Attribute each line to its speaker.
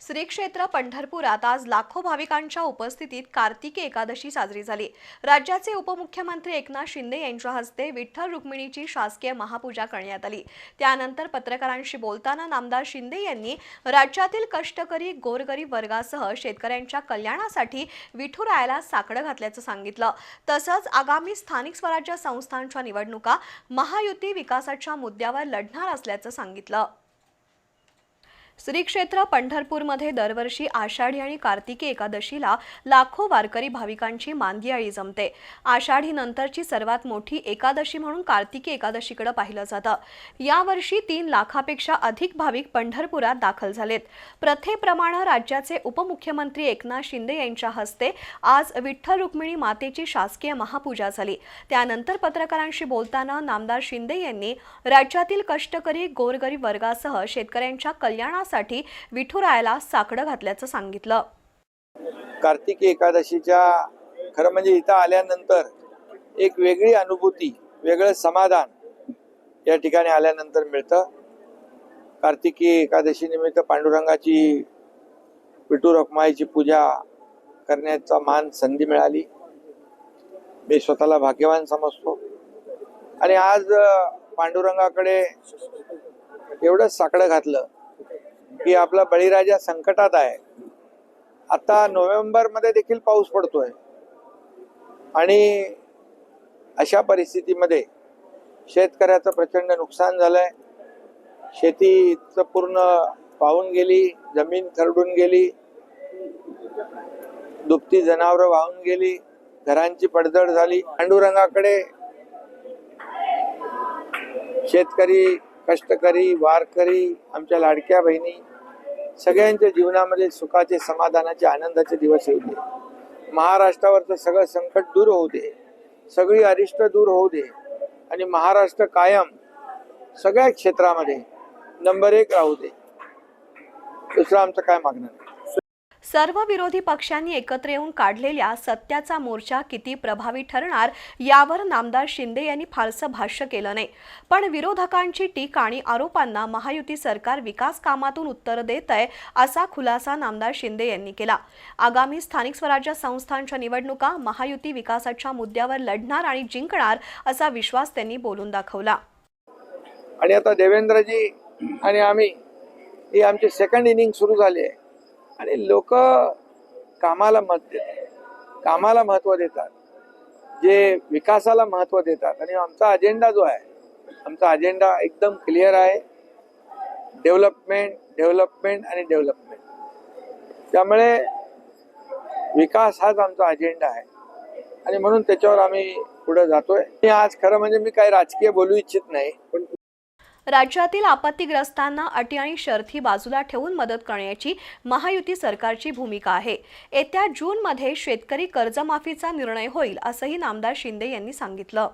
Speaker 1: श्री क्षेत्र पंढरपुरात आज लाखो भाविकांच्या उपस्थितीत कार्तिकी एकादशी साजरी झाली. राज्याचे उपमुख्यमंत्री एकनाथ शिंदे यांच्या हस्ते विठ्ठल रुक्मिणीची शासकीय महापूजा करण्यात आली. त्यानंतर पत्रकारांशी बोलताना नामदार शिंदे यांनी राज्यातील कष्टकरी गोरगरीब वर्गासह शेतकऱ्यांच्या कल्याणासाठी विठुरायाला साकडं घातल्याचं सांगितलं. तसंच आगामी स्थानिक स्वराज्य संस्थांच्या निवडणुका महायुती विकासाच्या मुद्द्यावर लढणार असल्याचं सांगितलं. श्री क्षेत्र पंढरपूरमध्ये दरवर्षी आषाढी आणि कार्तिकी एकादशीला लाखो वारकरी भाविकांची मांदियाळी जमते. आषाढी नंतरची सर्वात मोठी एकादशी म्हणून कार्तिकी एकादशीकडे पाहिलं जातं. यावर्षी तीन लाखापेक्षा अधिक भाविक पंढरपुरात दाखल झालेत. प्रथेप्रमाणे राज्याचे उपमुख्यमंत्री एकनाथ शिंदे यांच्या हस्ते आज विठ्ठल रुक्मिणी मातेची शासकीय महापूजा झाली. त्यानंतर पत्रकारांशी बोलताना नामदार शिंदे यांनी राज्यातील कष्टकरी गोरगरीब वर्गासह शेतकऱ्यांच्या कल्याणासाठी विठुरायाला साकडं घातल्याचं सांगितलं.
Speaker 2: कार्तिकी एकादशीच्या खरं म्हणजे इथं आल्यानंतर एक वेगळी अनुभूती वेगळं समाधान या ठिकाणी आल्यानंतर मिळतं. कार्तिकी एकादशी निमित्त पांडुरंगाची विठू रखमाईची पूजा करण्याचा मान संधी मिळाली. मी स्वतःला भाग्यवान समजतो. आणि आज पांडुरंगाकडे एवढंच साकडं घातलं की आपला बळीराजा संकटात आहे. आता नोव्हेंबरमध्ये देखील पाऊस पडतोय. आणि अशा परिस्थितीमध्ये शेतकऱ्याचं प्रचंड नुकसान झालंय. शेतीचं पूर्ण पाहून गेली जमीन खरडून गेली दुपती जनावरं वाहून गेली घरांची पडझड झाली. पांडुरंगाकडे शेतकरी कष्टकरी वारकरी आमच्या लाडक्या बहिणी सगळ्यांच्या जीवनामध्ये सुखाचे समाधानाचे आनंदाचे दिवस येऊ दे. महाराष्ट्रावरचं सगळं संकट दूर होऊ दे. सगळी अरिष्ट दूर होऊ दे. आणि महाराष्ट्र कायम सगळ्या क्षेत्रामध्ये नंबर एक राहू दे. दुसरं आमचं काय मागणं नाही.
Speaker 1: सर्व विरोधी पक्षांनी एकत्र येऊन काढलेल्या सत्याचा मोर्चा किती प्रभावी ठरणार यावर नामदार शिंदे यांनी फारसं भाष्य केलं नाही. पण विरोधकांची टीका आणि आरोपांना महायुती सरकार विकास कामातून उत्तर देत आहे असा खुलासा नामदार शिंदे यांनी केला. आगामी स्थानिक स्वराज्य संस्थांच्या निवडणुका महायुती विकासाच्या मुद्द्यावर लढणार आणि जिंकणार असा विश्वास त्यांनी बोलून दाखवला.
Speaker 2: आणि आता देवेंद्रजी आणि आम्ही ही आमची सेकंड इनिंग सुरू झाली आहे. आणि लोक कामाला मत देतात. कामाला महत्त्व देतात. जे विकासाला महत्त्व देतात. आणि आमचा अजेंडा जो आहे आमचा अजेंडा एकदम क्लिअर आहे. डेव्हलपमेंट डेव्हलपमेंट आणि डेव्हलपमेंट त्यामुळे विकास हाच आमचा अजेंडा आहे. आणि म्हणून त्याच्यावर आम्ही पुढे जातोय. आणि आज खरं म्हणजे मी काही राजकीय बोलू इच्छित नाही. पण
Speaker 1: राज्यातील आपत्तीग्रस्तांना अटी आणि शर्थी बाजूला ठेवून मदत करण्याची महायुती सरकारची भूमिका आहे. येत्या जूनमध्ये शेतकरी कर्जमाफीचा निर्णय होईल असंही नामदार शिंदे यांनी सांगितलं.